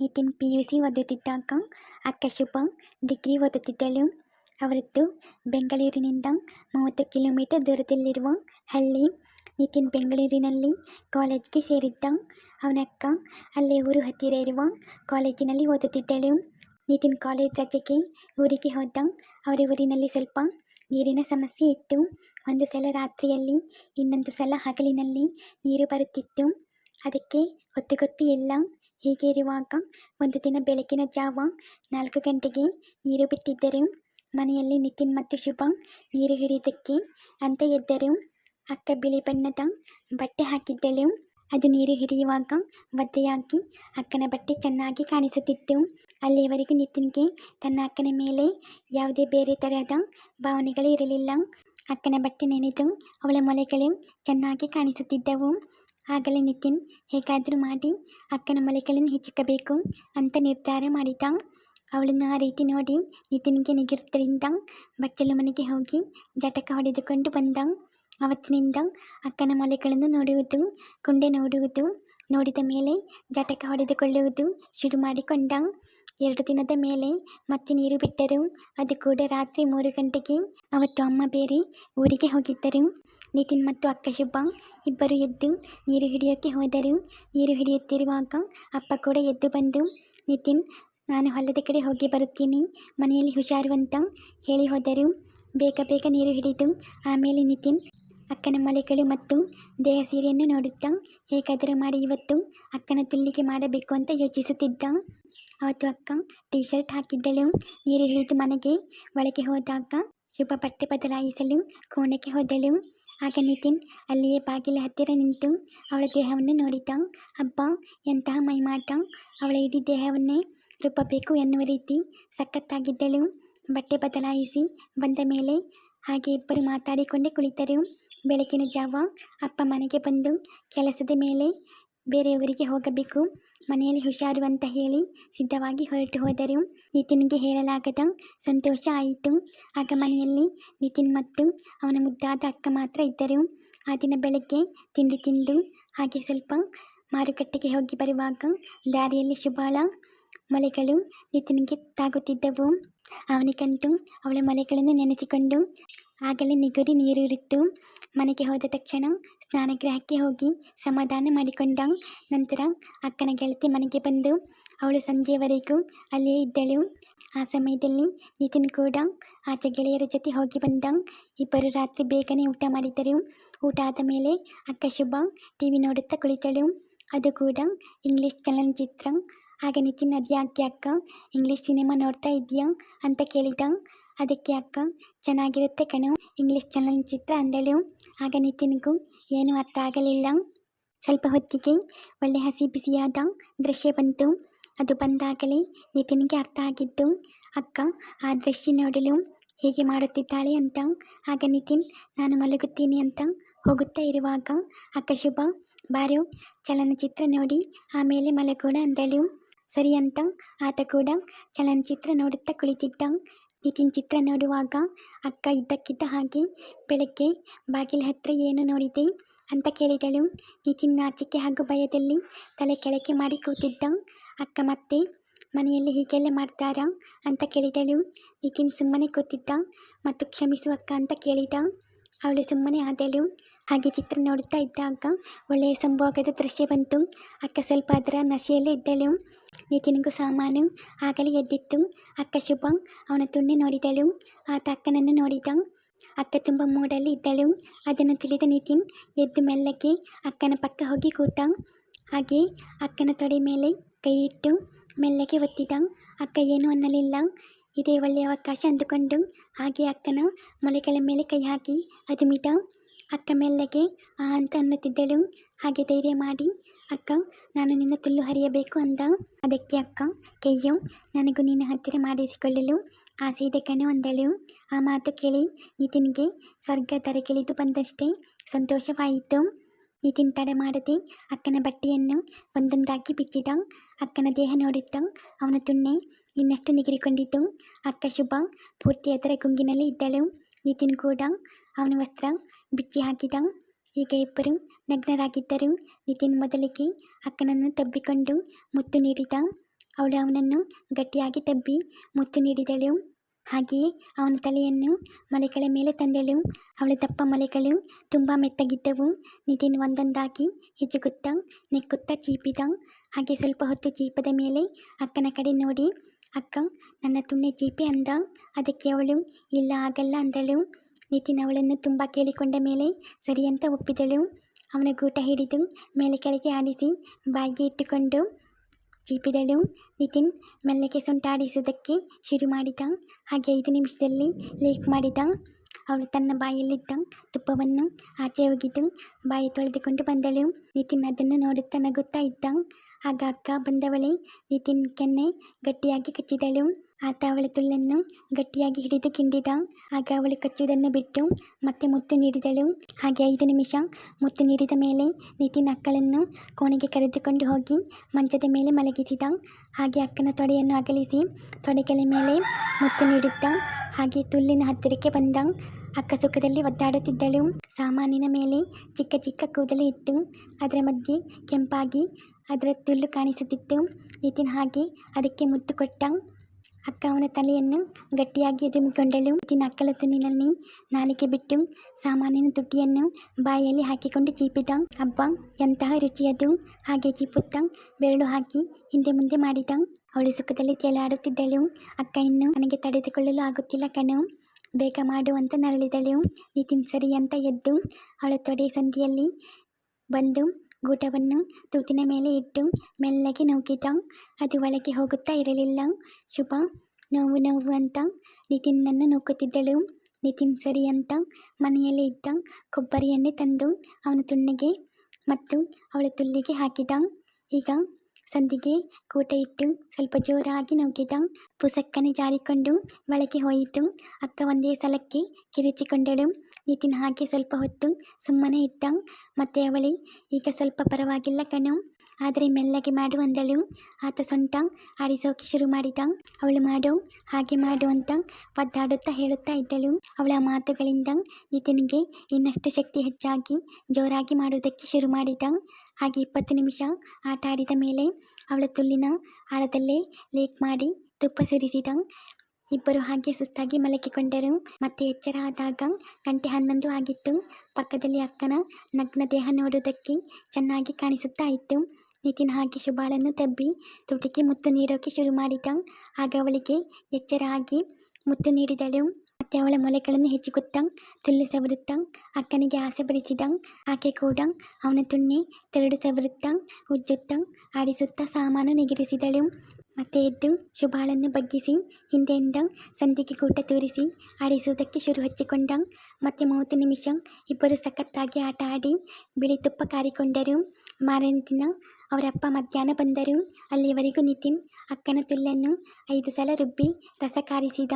Nitin P U C ಓದುತ್ತಿದ್ದಾಗ ಅಕ್ಕ Shubha, degree ಓದುತ್ತಿದ್ದಳು. ಅವರದ್ದು ಬೆಂಗಳೂರಿನಿಂದ ಮೂವತ್ತು ಕಿಲೋಮೀಟರ್ ದೂರದಲ್ಲಿರುವ ಹಳ್ಳಿ ನಿತಿನ್ ಬೆಂಗಳೂರಿನಲ್ಲಿ ಕಾಲೇಜ್ಗೆ ಸೇರಿದ್ದ ಅವನಕ್ಕ ಅಲ್ಲೇ ಊರು ಹತ್ತಿರ ಇರುವ ಕಾಲೇಜಿನಲ್ಲಿ ಓದುತ್ತಿದ್ದಳು. ನಿತಿನ್ ಕಾಲೇಜ್ ರಜೆಗೆ ಊರಿಗೆ ಹೋದ ಅವರ ಊರಿನಲ್ಲಿ ಸ್ವಲ್ಪ ನೀರಿನ ಸಮಸ್ಯೆ ಇತ್ತು. ಒಂದು ಸಲ ರಾತ್ರಿಯಲ್ಲಿ ಇನ್ನೊಂದು ಸಲ ಹಗಲಿನಲ್ಲಿ ನೀರು ಬರುತ್ತಿತ್ತು. ಅದಕ್ಕೆ ಹೊತ್ತು ಗೊತ್ತು ಇಲ್ಲ. ಹೀಗೆ ಇರುವಾಗ ಒಂದು ದಿನ ಬೆಳಗಿನ ಜಾವ ನಾಲ್ಕು ಗಂಟೆಗೆ ನೀರು ಬಿಟ್ಟಿದ್ದರು. ಮನೆಯಲ್ಲಿ ನಿತಿನ್ ಮತ್ತು ಶುಭ ನೀರು ಹಿಡಿಯೋದಕ್ಕೆ ಅಂತ ಎದ್ದರು. ಅಕ್ಕ ಬಿಳಿ ಬಣ್ಣದ ಬಟ್ಟೆ ಹಾಕಿದ್ದಳು. ಅದು ನೀರು ಹಿಡಿಯುವಾಗ ಒದ್ದೆಯಾಗಿ ಅಕ್ಕನ ಬಟ್ಟೆ ಚೆನ್ನಾಗಿ ಕಾಣಿಸುತ್ತಿತ್ತು. ಅಲ್ಲಿಯವರೆಗೂ ನಿತಿನ್ಗೆ ತನ್ನ ಅಕ್ಕನ ಮೇಲೆ ಯಾವುದೇ ಬೇರೆ ತರಹದ ಭಾವನೆಗಳು ಇರಲಿಲ್ಲ. ಅಕ್ಕನ ಬಟ್ಟೆ ನೆನೆದು ಅವಳ ಮೊಲೆಗಳು ಚೆನ್ನಾಗಿ ಕಾಣಿಸುತ್ತಿದ್ದವು. ಆಗಲೇ ನಿತಿನ್ ಹೇಗಾದರೂ ಮಾಡಿ ಅಕ್ಕನ ಮೊಲೆಗಳನ್ನು ಹೆಚ್ಚಿಕಬೇಕು ಅಂತ ನಿರ್ಧಾರ ಮಾಡಿದ. ಅವಳನ್ನು ಆ ರೀತಿ ನೋಡಿ ನಿತಿನ್ಗೆ ನಿಗಿರುತ್ತರಿಂದ ಬಚ್ಚಲು ಮನೆಗೆ ಹೋಗಿ ಜಟಕ ಹೊಡೆದುಕೊಂಡು ಬಂದ. ಅವತ್ತಿನಿಂದ ಅಕ್ಕನ ಮೊಲೆಗಳನ್ನು ನೋಡುವುದು ಕುಂಡೆ ನೋಡುವುದು, ನೋಡಿದ ಮೇಲೆ ಜಟಕ ಹೊಡೆದುಕೊಳ್ಳುವುದು ಶುರು ಮಾಡಿಕೊಂಡ. ಎರಡು ದಿನದ ಮೇಲೆ ಮತ್ತೆ ನೀರು ಬಿಟ್ಟರು. ಅದು ಕೂಡ ರಾತ್ರಿ ಮೂರು ಗಂಟೆಗೆ. ಅವತ್ತು ಅಮ್ಮ ಬೇರೆ ಊರಿಗೆ ಹೋಗಿದ್ದರು. ನಿತಿನ್ ಮತ್ತು ಅಕ್ಕ ಶುಭ ಇಬ್ಬರು ಎದ್ದು ನೀರು ಹಿಡಿಯೋಕ್ಕೆ ಹೋದರು. ನೀರು ಹಿಡಿಯುತ್ತಿರುವಾಗ ಅಪ್ಪ ಕೂಡ ಎದ್ದು ಬಂದು, ನಿತಿನ್, ನಾನು ಹೊಲದ ಕಡೆ ಹೋಗಿ ಬರುತ್ತೀನಿ. ಮನೆಯಲ್ಲಿ ಹುಷಾರು ಅಂತ ಹೇಳಿ ಹೋದರು. ಬೇಗ ಬೇಗ ನೀರು ಹಿಡಿದು ಆಮೇಲೆ ನಿತಿನ್ ಅಕ್ಕನ ಮೊಲೆಗಳು ಮತ್ತು ದೇಹ ಸೀರೆಯನ್ನು ನೋಡುತ್ತಾ, ಹೇಗಾದರೂ ಮಾಡಿ ಇವತ್ತು ಅಕ್ಕನ ತುಲ್ಲಿಗೆ ಮಾಡಬೇಕು ಅಂತ ಯೋಚಿಸುತ್ತಿದ್ದ. ಅವತ್ತು ಅಕ್ಕ ಟೀ ಶರ್ಟ್ ಹಾಕಿದ್ದಳು. ನೀರು ಹಿಡಿದು ಮನೆಗೆ ಒಳಗೆ ಹೋದಾಗ ಶುಭ ಬಟ್ಟೆ ಬದಲಾಯಿಸಲು ಕೋಣೆಗೆ ಹೋದಳು. ಆಗ ನಿತಿನ್ ಅಲ್ಲಿಯೇ ಬಾಗಿಲ ಹತ್ತಿರ ನಿಂತು ಅವಳ ದೇಹವನ್ನು ನೋಡಿದ ಅಬ್ಬ, ಎಂತಹ ಮೈಮಾಟ. ಅವಳ ಇಡೀ ದೇಹವನ್ನೇ ರೂಪಬೇಕು ಎನ್ನುವ ರೀತಿ ಸಖತ್ತಾಗಿದ್ದಳು. ಬಟ್ಟೆ ಬದಲಾಯಿಸಿ ಬಂದ ಮೇಲೆ ಹಾಗೆ ಇಬ್ಬರು ಮಾತಾಡಿಕೊಂಡೇ ಕುಳಿತರು. ಬೆಳಗಿನ ಜಾವ ಅಪ್ಪ ಮನೆಗೆ ಬಂದು ಕೆಲಸದ ಮೇಲೆ ಬೇರೆಯವರಿಗೆ ಹೋಗಬೇಕು. ಮನೆಯಲ್ಲಿ ಹುಷಾರು ಅಂತ ಹೇಳಿ ಸಿದ್ಧವಾಗಿ ಹೊರಟು ಹೋದರು. ನಿತಿನ್ಗೆ ಹೇಳಲಾಗದ ಸಂತೋಷ ಆಯಿತು. ಆಗ ಮನೆಯಲ್ಲಿ ನಿತಿನ್ ಮತ್ತು ಅವನ ಮುದ್ದಾದ ಅಕ್ಕ ಮಾತ್ರ ಇದ್ದರು. ಆ ದಿನ ಬೆಳಗ್ಗೆ ತಿಂಡಿ ತಿಂದು ಹಾಗೆ ಸ್ವಲ್ಪ ಮಾರುಕಟ್ಟೆಗೆ ಹೋಗಿ ಬರುವಾಗ ದಾರಿಯಲ್ಲಿ ಶುಭಾಳ ಮೊಲೆಗಳು ನಿತಿನ್ಗೆ ತಾಗುತ್ತಿದ್ದವು. ಅವನಿಗಂತೂ ಅವಳ ಮೊಲೆಗಳನ್ನು ನೆನೆಸಿಕೊಂಡು ಆಗಲೇ ನಿಗುಡಿ ನೀರು ಇರುತ್ತು ಮನೆಗೆ ಹೋದ ತಕ್ಷಣ ಸ್ನಾನಗೃಹಕ್ಕೆ ಹೋಗಿ ಸಮಾಧಾನ ಮಾಡಿಕೊಂಡ ನಂತರ ಅಕ್ಕನ ಗೆಳತಿ ಮನೆಗೆ ಬಂದು, ಅವಳು ಸಂಜೆಯವರೆಗೂ ಅಲ್ಲಿಯೇ ಇದ್ದಳು. ಆ ಸಮಯದಲ್ಲಿ ನಿತಿನ್ ಕೂಡ ಆಚೆ ಗೆಳೆಯರ ಜೊತೆ ಹೋಗಿ ಬಂದ. ಇಬ್ಬರು ರಾತ್ರಿ ಬೇಗನೆ ಊಟ ಮಾಡಿದರು. ಊಟ ಆದ ಮೇಲೆ ಅಕ್ಕ ಶುಭ ಟಿ ವಿ ನೋಡುತ್ತಾ ಕುಳಿತಳು. ಅದು ಕೂಡ ಇಂಗ್ಲೀಷ್ ಚಲನಚಿತ್ರ. ಆಗ ನಿತಿನ್, ಅದ್ಯಾಕೆ ಅಕ್ಕ, ಇಂಗ್ಲೀಷ್ ಸಿನಿಮಾ ನೋಡ್ತಾ ಇದೆಯಾ ಅಂತ ಕೇಳಿದ. ಅದಕ್ಕೆ ಅಕ್ಕ, ಚೆನ್ನಾಗಿರುತ್ತೆ ಕಣೋ. ಇಂಗ್ಲೀಷ್ ಚಲನಚಿತ್ರ ಅಂದಳು. ಆಗ ನಿತಿನ್ಗೂ ಏನೂ ಅರ್ಥ ಆಗಲಿಲ್ಲ. ಸ್ವಲ್ಪ ಹೊತ್ತಿಗೆ ಒಳ್ಳೆ ಹಸಿ ಬಿಸಿಯಾದ ದೃಶ್ಯ ಬಂತು. ಅದು ಬಂದಾಗಲೇ ನಿತಿನ್ಗೆ ಅರ್ಥ ಆಗಿದ್ದು ಅಕ್ಕ, ಆ ದೃಶ್ಯ ನೋಡಲು ಹೇಗೆ ಮಾಡುತ್ತಿದ್ದಾಳೆ ಅಂತ. ಆಗ ನಿತಿನ್, ನಾನು ಮಲಗುತ್ತೀನಿ ಅಂತ ಹೋಗುತ್ತಾ ಇರುವಾಗ, ಅಕ್ಕ ಶುಭ, ಬಾರು, ಚಲನಚಿತ್ರ ನೋಡಿ, ಆಮೇಲೆ ಮಲಗೋಣ ಅಂದಳು. ಸರಿ ಅಂತ ಆತ ಕೂಡ ಚಲನಚಿತ್ರ ನೋಡುತ್ತಾ ಕುಳಿತಿದ್ದ. ನಿತಿನ್ ಚಿತ್ರ ನೋಡುವಾಗ ಅಕ್ಕ ಇದ್ದಕ್ಕಿದ್ದ ಹಾಗೆ ಬೆಳಗ್ಗೆ ಬಾಗಿಲ ಹತ್ರ ಏನು ನೋಡಿದೆ ಅಂತ ಕೇಳಿದಳು. ನಿತಿನ್ ನಾಚಿಕೆ ಹಾಗೂ ಭಯದಲ್ಲಿ ತಲೆ ಕೆಳಕೆ ಮಾಡಿ ಕೂತಿದ್ದ. ಅಕ್ಕ ಮತ್ತೆ, ಮನೆಯಲ್ಲಿ ಹೀಗೆಲ್ಲ ಮಾಡ್ತಾರಾ? ಅಂತ ಕೇಳಿದಳು. ನಿತಿನ್ ಸುಮ್ಮನೆ ಕೂತಿದ್ದ ಮತ್ತು ಕ್ಷಮಿಸು ಅಕ್ಕ ಅಂತ ಕೇಳಿದ. ಅವಳು ಸುಮ್ಮನೆ ಆದಳು. ಹಾಗೆ ಚಿತ್ರ ನೋಡುತ್ತಾ ಇದ್ದಾಗ ಒಳ್ಳೆಯ ಸಂಭೋಗದ ದೃಶ್ಯ ಬಂತು. ಅಕ್ಕ ಸ್ವಲ್ಪ ಅದರ ನಶೆಯಲ್ಲೇ ಇದ್ದಳು. ನಿತಿನಿಗೂ ಸಾಮಾನು ಆಗಲೇ ಎದ್ದಿತ್ತು. ಅಕ್ಕ ಶುಭ, ಅವನ ತುಣ್ಣೆ ನೋಡಿದಳು. ಆತ ಅಕ್ಕನನ್ನು ನೋಡಿದ. ಅಕ್ಕ ತುಂಬ ಮೂಡಲ್ಲಿ ಇದ್ದಳು. ಅದನ್ನು ತಿಳಿದ ನಿತಿನ್, ಎದ್ದು ಮೆಲ್ಲಗೆ ಅಕ್ಕನ ಪಕ್ಕ ಹೋಗಿ ಕೂತ. ಹಾಗೆ ಅಕ್ಕನ ತೊಡೆ ಮೇಲೆ ಕೈ ಇಟ್ಟು ಮೆಲ್ಲಗೆ ಒತ್ತಿದ. ಅಕ್ಕ, ಏನೂ ಅನ್ನಲಿಲ್ಲ. ಇದೇ ಒಳ್ಳೆಯ ಅವಕಾಶ ಅಂದುಕೊಂಡು ಹಾಗೆ ಅಕ್ಕನ ಮೊಳೆಗಳ ಮೇಲೆ ಕೈ ಹಾಕಿ ಅದುಮಿದ ಅಕ್ಕ ಮೆಲ್ಲಗೆ ಆ ಅಂತ ಅನ್ನುತ್ತಿದ್ದಳು. ಹಾಗೆ ಧೈರ್ಯ ಮಾಡಿ, ಅಕ್ಕ, ನಾನು ನಿನ್ನ ತುಲ್ಲು ಹರಿಯಬೇಕು ಅಂದ. ಅದಕ್ಕೆ ಅಕ್ಕ ಕೈಯು ನನಗೂ ನಿನ್ನ ಹತ್ತಿರ ಮಾಡಿಸಿಕೊಳ್ಳಲು ಆಸೆ ಇದೆ ಕಣ್ಣು ಅಂದಳು. ಆ ಮಾತು ಕೇಳಿ ನಿತಿನ್ಗೆ ಸ್ವರ್ಗ ತರಗಿಳಿದು ಬಂದಷ್ಟೇ ಸಂತೋಷವಾಯಿತು. ನಿತಿನ್ ತಡೆ ಮಾಡದೆ ಅಕ್ಕನ ಬಟ್ಟೆಯನ್ನು ಒಂದೊಂದಾಗಿ ಬಿಚ್ಚಿದ. ಅಕ್ಕನ ದೇಹ ನೋಡಿದ್ದ. ಅವನ ತುಣ್ಣೆ ಇನ್ನಷ್ಟು ನಿಗಿರಿಕೊಂಡಿದ್ದು ಅಕ್ಕ ಶುಭಾಂಗ್ ಪೂರ್ತಿ ಅದರ ಗುಂಗಿನಲ್ಲಿ ಇದ್ದಳು. ನಿತಿನ್ ಕೂಡ ಅವನ ವಸ್ತ್ರ ಬಿಚ್ಚಿ ಹಾಕಿದ ಈಗ ಇಬ್ಬರು ನಗ್ನರಾಗಿದ್ದರು. ನಿತಿನ್ ಮೊದಲಿಗೆ ಅಕ್ಕನನ್ನು ತಬ್ಬಿಕೊಂಡು ಮುತ್ತು ನೀಡಿದ. ಅವಳು ಅವನನ್ನು ಗಟ್ಟಿಯಾಗಿ ತಬ್ಬಿ ಮುತ್ತು ನೀಡಿದಳು. ಹಾಗೆಯೇ ಅವನ ತಲೆಯನ್ನು ಮಲೆಗಳ ಮೇಲೆ ತಂದಳು. ಅವಳ ದಪ್ಪ ಮಲೆಗಳು ತುಂಬ ಮೆತ್ತಗಿದ್ದವು. ನಿತಿನ್ ಒಂದೊಂದಾಗಿ ಹೆಜ್ಜುಗುತ್ತ, ನೆಕ್ಕುತ್ತಾ ಚೀಪಿದ. ಹಾಗೆ ಸ್ವಲ್ಪ ಹೊತ್ತು ಚೀಪದ ಮೇಲೆ ಅಕ್ಕನ ಕಡೆ ನೋಡಿ ಅಕ್ಕ, ನನ್ನ ತುಣ್ಣೆ ಜೀಪಿ ಅಂದ ಅದಕ್ಕೆ ಅವಳು, ಇಲ್ಲ ಆಗಲ್ಲ ಅಂದಳು. ನಿತಿನ್ ಅವಳನ್ನು ತುಂಬ ಕೇಳಿಕೊಂಡ ಮೇಲೆ ಸರಿ ಅಂತ ಒಪ್ಪಿದಳು. ಅವನ ಗೂಟ ಹಿಡಿದು ಮೇಲೆ ಕೆಳಗೆ ಆಡಿಸಿ ಬಾಗಿ ಇಟ್ಟುಕೊಂಡು ಜೀಪಿದಳು ನಿತಿನ್ ಮೆಲ್ಲಗೆ ಸೊಂಟಾಡಿಸುವುದಕ್ಕೆ ಶುರು ಮಾಡಿದ. ಹಾಗೆ ಐದು ನಿಮಿಷದಲ್ಲಿ ಲೀಕ್ ಮಾಡಿದ. ಅವಳು ತನ್ನ ಬಾಯಲ್ಲಿದ್ದ ತುಪ್ಪವನ್ನು ಆಚೆ ಒಗೆದು ಬಾಯಿ ತೊಳೆದುಕೊಂಡು ಬಂದಳು ನಿತಿನ್ ಅದನ್ನು ನೋಡುತ್ತಾ ನಗುತ್ತಾ ಇದ್ದ ಆಗ ಅಕ್ಕ ಬಂದವಳೆ ನಿತಿನ್ ಕೆನ್ನೆ ಗಟ್ಟಿಯಾಗಿ ಕಚ್ಚಿದಳು ಆತ ಅವಳ ತುಳ್ಳನ್ನು ಗಟ್ಟಿಯಾಗಿ ಹಿಡಿದು ಕಿಂಡಿದ. ಆಗ ಅವಳು ಕಚ್ಚುವುದನ್ನು ಬಿಟ್ಟು ಮತ್ತೆ ಮುತ್ತು ನೀಡಿದಳು. ಹಾಗೆ ಐದು ನಿಮಿಷ ಮುತ್ತು ನೀಡಿದ ಮೇಲೆ ನಿತಿನ್ ಅಕ್ಕಳನ್ನು ಕೋಣೆಗೆ ಕರೆದುಕೊಂಡು ಹೋಗಿ ಮಂಚದ ಮೇಲೆ ಮಲಗಿಸಿದ. ಹಾಗೆ ಅಕ್ಕನ ತೊಡೆಯನ್ನು ಅಗಲಿಸಿ ತೊಡೆಗಳ ಮೇಲೆ ಮುತ್ತು ನೀಡುತ್ತಾ ಹಾಗೆ ತುಲ್ಲಿನ ಹತ್ತಿರಕ್ಕೆ ಬಂದ. ಅಕ್ಕ ಸುಖದಲ್ಲಿ ಒದ್ದಾಡುತ್ತಿದ್ದಳು. ಸಾಮಾನಿನ ಮೇಲೆ ಚಿಕ್ಕ ಚಿಕ್ಕ ಕೂದಲು ಇತ್ತು. ಅದರ ಮಧ್ಯೆ ಕೆಂಪಾಗಿ ಅದರ ತುಲ್ಲು ಕಾಣಿಸುತ್ತಿತ್ತು. ನಿತಿನ್ ಹಾಗೆ ಅದಕ್ಕೆ ಮುತ್ತು ಕೊಟ್ಟ. ಅಕ್ಕ ಅವನ ತಲೆಯನ್ನು ಗಟ್ಟಿಯಾಗಿ ಎದುಮಿಕೊಂಡಳು ತಿನ್ನ ಅಕ್ಕಲ ತುನಿನಲ್ಲಿ ನಾಲಿಗೆ ಬಿಟ್ಟು ಸಾಮಾನಿನ ತುಟಿಯನ್ನು ಬಾಯಲ್ಲಿ ಹಾಕಿಕೊಂಡು ಚೀಪಿದ. ಅಬ್ಬ, ಎಂತಹ ರುಚಿಯದು. ಹಾಗೆ ಚೀಪುತ್ತ ಬೆರಳು ಹಾಕಿ ಹಿಂದೆ ಮುಂದೆ ಮಾಡಿದ. ಅವಳು ಸುಖದಲ್ಲಿ ತೇಲಾಡುತ್ತಿದ್ದಳು. ಅಕ್ಕ ಇನ್ನು ನನಗೆ ತಡೆದುಕೊಳ್ಳಲು ಆಗುತ್ತಿಲ್ಲ ಕಣು. ಬೇಗ ಮಾಡು ಅಂತ ನರಳಿದಳು. ನಿತಿನ್ ಸರಿ ಅಂತ ಎದ್ದು ಅವಳ ತೊಡೆ ಸಂದಿಯಲ್ಲಿ ಬಂದು ಗೂಟವನ್ನು ತೂತಿನ ಮೇಲೆ ಇಟ್ಟು ಮೆಲ್ಲಗೆ ನೂಕಿದ. ಅದು ಒಳಗೆ ಹೋಗುತ್ತಾ ಇರಲಿಲ್ಲ. ಶುಭ, ನೋವು ನೋವು ಅಂತ. ನಿತಿನ್ನನ್ನು ನೂಕುತ್ತಿದ್ದಳು. ನಿತಿನ್ ಸರಿ ಅಂತ. ಮನೆಯಲ್ಲಿ ಇದ್ದ. ಕೊಬ್ಬರಿಯನ್ನೇ ತಂದು ಅವನ ತುಣ್ಣಿಗೆ ಮತ್ತು ಅವಳ ತುಲ್ಲಿಗೆ ಹಾಕಿದ. ಈಗ ಸಂದಿಗೆ ಕೂಟ ಇಟ್ಟು ಸ್ವಲ್ಪ ಜೋರಾಗಿ ನೂಕಿದ. ಪುಸಕ್ಕನೆ ಜಾರಿಕೊಂಡು ಒಳಗೆ ಹೋಯಿತು. ಅಕ್ಕ ಒಂದೇ ಸಲಕ್ಕೆ ಕಿರುಚಿಕೊಂಡಳು. ನಿತಿನ್ ಹಾಗೆ ಸ್ವಲ್ಪ ಹೊತ್ತು ಸುಮ್ಮನೆ ಇದ್ದ ಮತ್ತೆ ಅವಳಿ, ಈಗ ಸ್ವಲ್ಪ ಪರವಾಗಿಲ್ಲ ಕಣು. ಆದರೆ ಮೆಲ್ಲಗೆ ಮಾಡು ಅಂದಳು. ಆತ ಸೊಂಟ ಆಡಿಸೋಕೆ ಶುರು ಮಾಡಿದ ಅವಳು, ಮಾಡು, ಹಾಗೆ ಮಾಡು ಅಂತ ಒದ್ದಾಡುತ್ತಾ ಹೇಳುತ್ತಾ ಇದ್ದಳು. ಅವಳ ಮಾತುಗಳಿಂದ ನಿತಿನ್ಗೆ ಇನ್ನಷ್ಟು ಶಕ್ತಿ ಹೆಚ್ಚಾಗಿ ಜೋರಾಗಿ ಮಾಡುವುದಕ್ಕೆ ಶುರು ಮಾಡಿದ ಹಾಗೆ ಇಪ್ಪತ್ತು ನಿಮಿಷ ಆಟ ಆಡಿದ ಮೇಲೆ ಅವಳ ತುಲ್ಲಿನ ಆಳದಲ್ಲೇ ಲೇಕ್ ಮಾಡಿ ತುಪ್ಪ ಸುರಿಸಿದ ಇಬ್ಬರು ಹಾಗೆ ಸುಸ್ತಾಗಿ ಮಲಗಿಕೊಂಡರು. ಮತ್ತೆ ಎಚ್ಚರ ಆದಾಗ ಗಂಟೆ ಹನ್ನೊಂದು ಆಗಿತ್ತು. ಪಕ್ಕದಲ್ಲಿ ಅಕ್ಕನ ನಗ್ನ ದೇಹ ನೋಡುವುದಕ್ಕೆ ಚೆನ್ನಾಗಿ ಕಾಣಿಸುತ್ತಾ ಇತ್ತು. ನಿತಿನ್ ಹಾಗೆ ಶುಭಾಳನ್ನು ತಬ್ಬಿ ತುಟಿಗೆ ಮುತ್ತು ನೀಡೋಕೆ ಶುರು ಮಾಡಿದ. ಆಗ ಅವಳಿಗೆ ಎಚ್ಚರ ಆಗಿ ಮುತ್ತು ನೀಡಿದಳು. ಮತ್ತೆ ಅವಳ ಮೊಲೆಗಳನ್ನು ಹೆಚ್ಚುಗುತ್ತಾ ತುಲ್ಲು ಸವರುತ್ತಾ ಅಕ್ಕನಿಗೆ ಆಸೆ ಭರಿಸಿದ ಆಕೆ ಕೂಡ ಅವನ ತುಣ್ಣೆ ತೆರಡು ಸವರುತ್ತಾ ಉಜ್ಜುತ್ತಾ ಆಡಿಸುತ್ತಾ ಸಾಮಾನು ನಿಗಿರಿಸಿದಳು. ಮತ್ತೆ ಎದ್ದು ಶುಭಾಳನ್ನು ಬಗ್ಗಿಸಿ ಹಿಂದೆಯಿಂದ ಸಂಧಿಗೆ ಕೂಟ ತೋರಿಸಿ ಆಡಿಸುವುದಕ್ಕೆ ಶುರು ಹಚ್ಚಿಕೊಂಡ ಮತ್ತೆ ಮೂವತ್ತು ನಿಮಿಷ ಇಬ್ಬರು ಸಖತ್ತಾಗಿ ಆಟ ಆಡಿ ಬಿಳಿ ತುಪ್ಪ ಕಾರಿಕೊಂಡರು. ಮಾರನೇ ದಿನ ಅವರಪ್ಪ ಮಧ್ಯಾಹ್ನ ಬಂದರು. ಅಲ್ಲಿಯವರೆಗೂ ನಿತಿನ್, ಅಕ್ಕನ ತುಲ್ಲನ್ನು ಐದು ಸಲ ರುಬ್ಬಿ ರಸ ಕಾರಿಸಿದ.